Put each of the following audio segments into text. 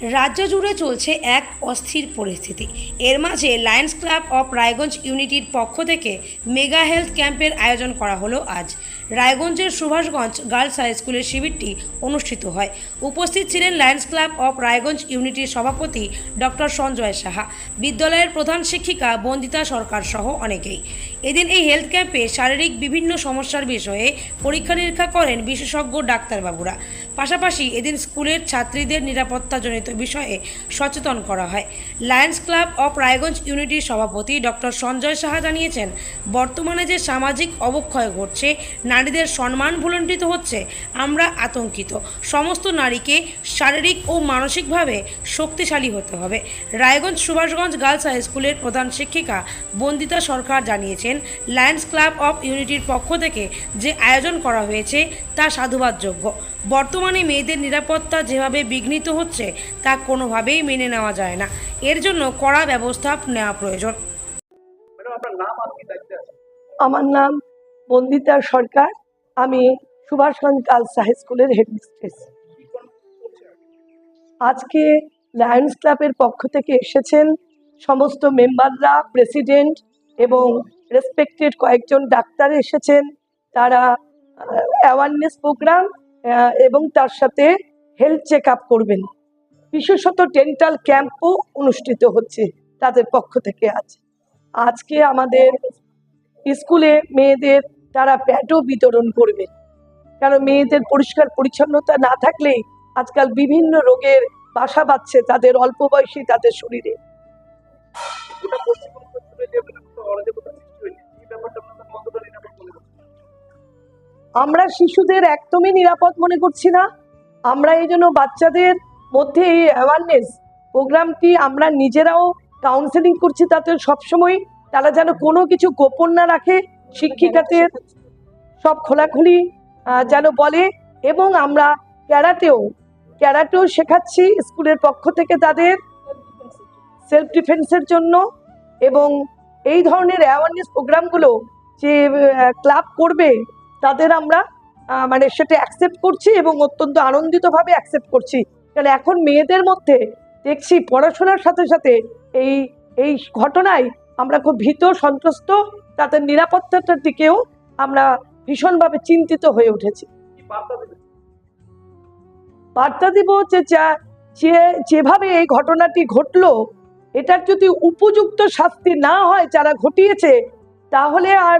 রাজ্য জুড়ে চলছে এক অস্থির পরিস্থিতি। এর মাঝে লায়ন্স ক্লাব অফ রায়গঞ্জ ইউনিটির পক্ষ থেকে মেগা হেলথ ক্যাম্পের আয়োজন করা হলো আজ। রায়গঞ্জের সুভাষগঞ্জ গার্লস হাই স্কুলের শিবিরটি অনুষ্ঠিত হয়। উপস্থিত ছিলেন লায়ন্স ক্লাব অফ রায়গঞ্জ ইউনিটির সভাপতি ডক্টর সঞ্জয় সাহা। বিদ্যালয়ের প্রধান শিক্ষিকা বন্দিতা সরকার সহ অনেকেই। এদিন এই হেলথ ক্যাম্পে শারীরিক বিভিন্ন সমস্যার বিষয়ে পরীক্ষা নিরীক্ষা করেন বিশেষজ্ঞ ডাক্তারবাবুরা। পাশাপাশি এদিন স্কুলের ছাত্রীদের নিরাপত্তাজনিত বিষয়ে সচেতন করা হয়। লায়ন্স ক্লাব অফ রায়গঞ্জ ইউনিটির সভাপতি ডক্টর সঞ্জয় সাহা জানিয়েছেন, বর্তমানে যে সামাজিক অবক্ষয় ঘটছে, নারীদের সম্মান ভুলণ্ঠিত হচ্ছে, আমরা আতঙ্কিত। সমস্ত নারীকে শারীরিক ও মানসিকভাবে শক্তিশালী হতে হবে। রায়গঞ্জ সুভাষগঞ্জ গার্লস হাই স্কুলের প্রধান শিক্ষিকা বন্দিতা সরকার জানিয়েছেন লায়ন্স ক্লাব অফ ইউনিটির পক্ষ থেকে যে আয়োজন করা হয়েছে তা সাধুবাদযোগ্য। বর্তমানে মেয়েদের নিরাপত্তা যেভাবে বিঘ্নিত হচ্ছে তা কোনোভাবেই মেনে নেওয়া যায় না। এর জন্য কড়া ব্যবস্থা নেওয়া প্রয়োজন। আমার নাম বন্দিতা সরকার। আমি সুভাষগঞ্জ গার্লস হাই স্কুলের হেডমিস্ট্রেস আজকে লায়ন্স ক্লাবের পক্ষ থেকে এসেছেন সমস্ত মেম্বাররা প্রেসিডেন্ট এবং রেসপেক্টেড কয়েকজন ডাক্তার এসেছেন। তারা অ্যাওয়ারনেস প্রোগ্রাম এবং তার সাথে হেলথ চেক আপ করবেন। বিশেষত ডেন্টাল ক্যাম্পও অনুষ্ঠিত হচ্ছে তাদের পক্ষ থেকে আজ। আজকে আমাদের স্কুলে মেয়েদের, তারা প্যাডও বিতরণ করবে। কারণ মেয়েদের পরিষ্কার পরিচ্ছন্নতা না থাকলেই আজকাল বিভিন্ন রোগের বাসা বাঁধছে তাদের অল্প বয়সী তাদের শরীরে। আমরা শিশুদের একদমই নিরাপদ মনে করছি না। আমরা এই জন্য বাচ্চাদের মধ্যে এই অ্যাওয়ারনেস প্রোগ্রামটি আমরা নিজেরাও কাউন্সেলিং করছি তাতে সবসময় তারা যেন কোনো কিছু গোপন না রাখে, শিক্ষিকাদের সব খোলাখুলি যেন বলে এবং আমরা ক্যারাটেও ক্যারাটেও শেখাচ্ছি স্কুলের পক্ষ থেকে তাদের সেলফ ডিফেন্সের জন্য এবং এই ধরনের অ্যাওয়ারনেস প্রোগ্রামগুলো যে ক্লাব করবে তাদের আমরা মানে সেটা অ্যাকসেপ্ট করছি এবং অত্যন্ত আনন্দিতভাবে অ্যাকসেপ্ট করছি। কারণ এখন মেয়েদের মধ্যে দেখছি পড়াশোনার সাথে সাথে এই এই ঘটনায় আমরা খুব ভীত, সন্ত্রস্ত, তাদের নিরাপত্তাটার দিকেও আমরা ভীষণভাবে চিন্তিত হয়ে উঠেছি। বার্তা দিব যে যা- যে, যেভাবে এই ঘটনাটি ঘটলো, এটার যদি উপযুক্ত শাস্তি না হয় যারা ঘটিয়েছে, তাহলে আর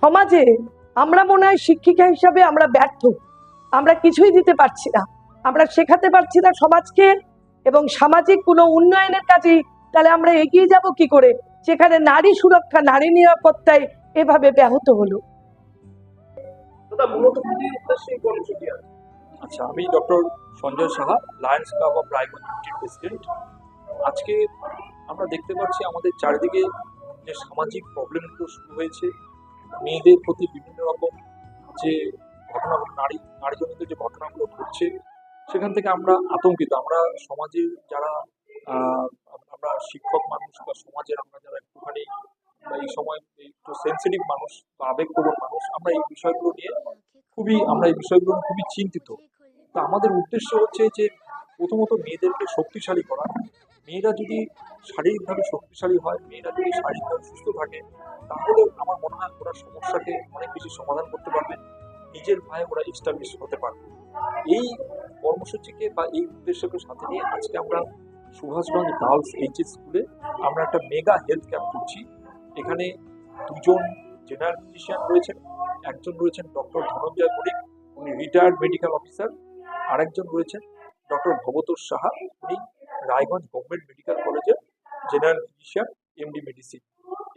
সমাজে আমরা মনে হয় শিক্ষিকা হিসাবে আমরা ব্যর্থ। আমরা কিছুই দিতে পারছি না। আমরা শেখাতে পারছি না সমাজকে এবং সামাজিক কোনো উন্নয়নের কাজেই তাহলে আমরা এগিয়ে যাব কি করে? যেখানে নারী সুরক্ষা নারী নিরাপত্তায় এভাবে ব্যাহত হলো। আচ্ছা আমি doctor Sanjay Saha Lions club of Raiganj president আজকে আমরা দেখতে পাচ্ছি আমাদের চারিদিকে যে সামাজিক প্রবলেমগুলো শুরু হয়েছে। মেয়েদের প্রতি বিভিন্ন রকম যে ঘটনাগুলো নারী, নারীজনিত যে ঘটনাগুলো ঘটছে, সেখান থেকে আমরা আতঙ্কিত। আমরা সমাজের যারা আমরা শিক্ষক মানুষ বা সমাজের আমরা যারা একটুখানি এই সময় একটু সেন্সিটিভ মানুষ বা আবেগপ্রবণ মানুষ, আমরা এই বিষয়গুলো নিয়ে খুবই, আমরা এই বিষয়গুলো নিয়ে খুবই চিন্তিত। তো আমাদের উদ্দেশ্য হচ্ছে যে প্রথমত মেয়েদেরকে শক্তিশালী করা মেয়েরা যদি শারীরিকভাবে শক্তিশালী হয়, মেয়েরা যদি শারীরিকভাবে সুস্থ থাকে, তাহলে আমার মনে হয় ওরা সমস্যাকে অনেক বেশি সমাধান করতে পারবে, নিজের পায়ে ওরা এস্টাবলিশ হতে পারবে। এই কর্মসূচিকে বা এই উদ্দেশ্যকে সাথে নিয়ে আজকে আমরা সুভাষগঞ্জ গার্লস এইচএস স্কুলে আমরা একটা মেগা হেলথ ক্যাম্প করছি। এখানে দুজন জেনারেল ফিজিশিয়ান রয়েছেন, একজন রয়েছেন ডক্টর ধনঞ্জয় মল্লিক, উনি রিটায়ার্ড মেডিকেল অফিসার আরেকজন রয়েছেন ডক্টর ভবতোষ সাহা, উনি রায়গঞ্জ গভর্নমেন্ট মেডিকেল কলেজের জেনারেল ফিজিশিয়ান এমডি মেডিসিন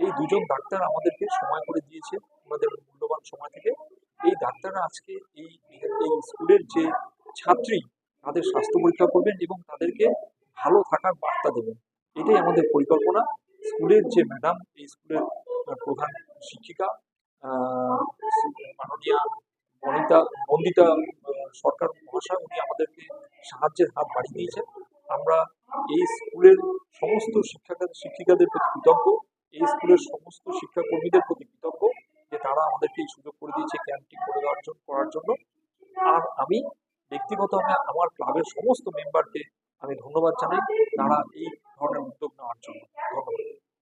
এই দুজন ডাক্তার আমাদেরকে সময় করে দিয়েছে, ওনাদের মূল্যবান সময় থেকে। এই ডাক্তাররা আজকে এই এই স্কুলের যে ছাত্রী, তাদের স্বাস্থ্য পরীক্ষা করবেন এবং তাদেরকে ভালো থাকার বার্তা দেবেন। এটাই আমাদের পরিকল্পনা। স্কুলের যে ম্যাডাম, এই স্কুলের প্রধান শিক্ষিকা মাননীয়া বনিতা বন্দিতা সরকার মহাশয়, উনি আমাদেরকে সাহায্যের হাত বাড়িয়ে দিয়েছেন। আমরা এই স্কুলের সমস্ত শিক্ষাকাদের শিক্ষিকাদের প্রতি কৃতজ্ঞ। এই স্কুলের সমস্ত শিক্ষাকর্মীদের প্রতি কৃতজ্ঞ যে তারা আমাদেরকে এই সুযোগ করে দিয়েছে ক্যাম্পটি করে দেওয়ার জন্য করার জন্য। আর আমি ব্যক্তিগতভাবে আমার ক্লাবের সমস্ত মেম্বারকে আমি ধন্যবাদ জানাই। তারা এই ধরনের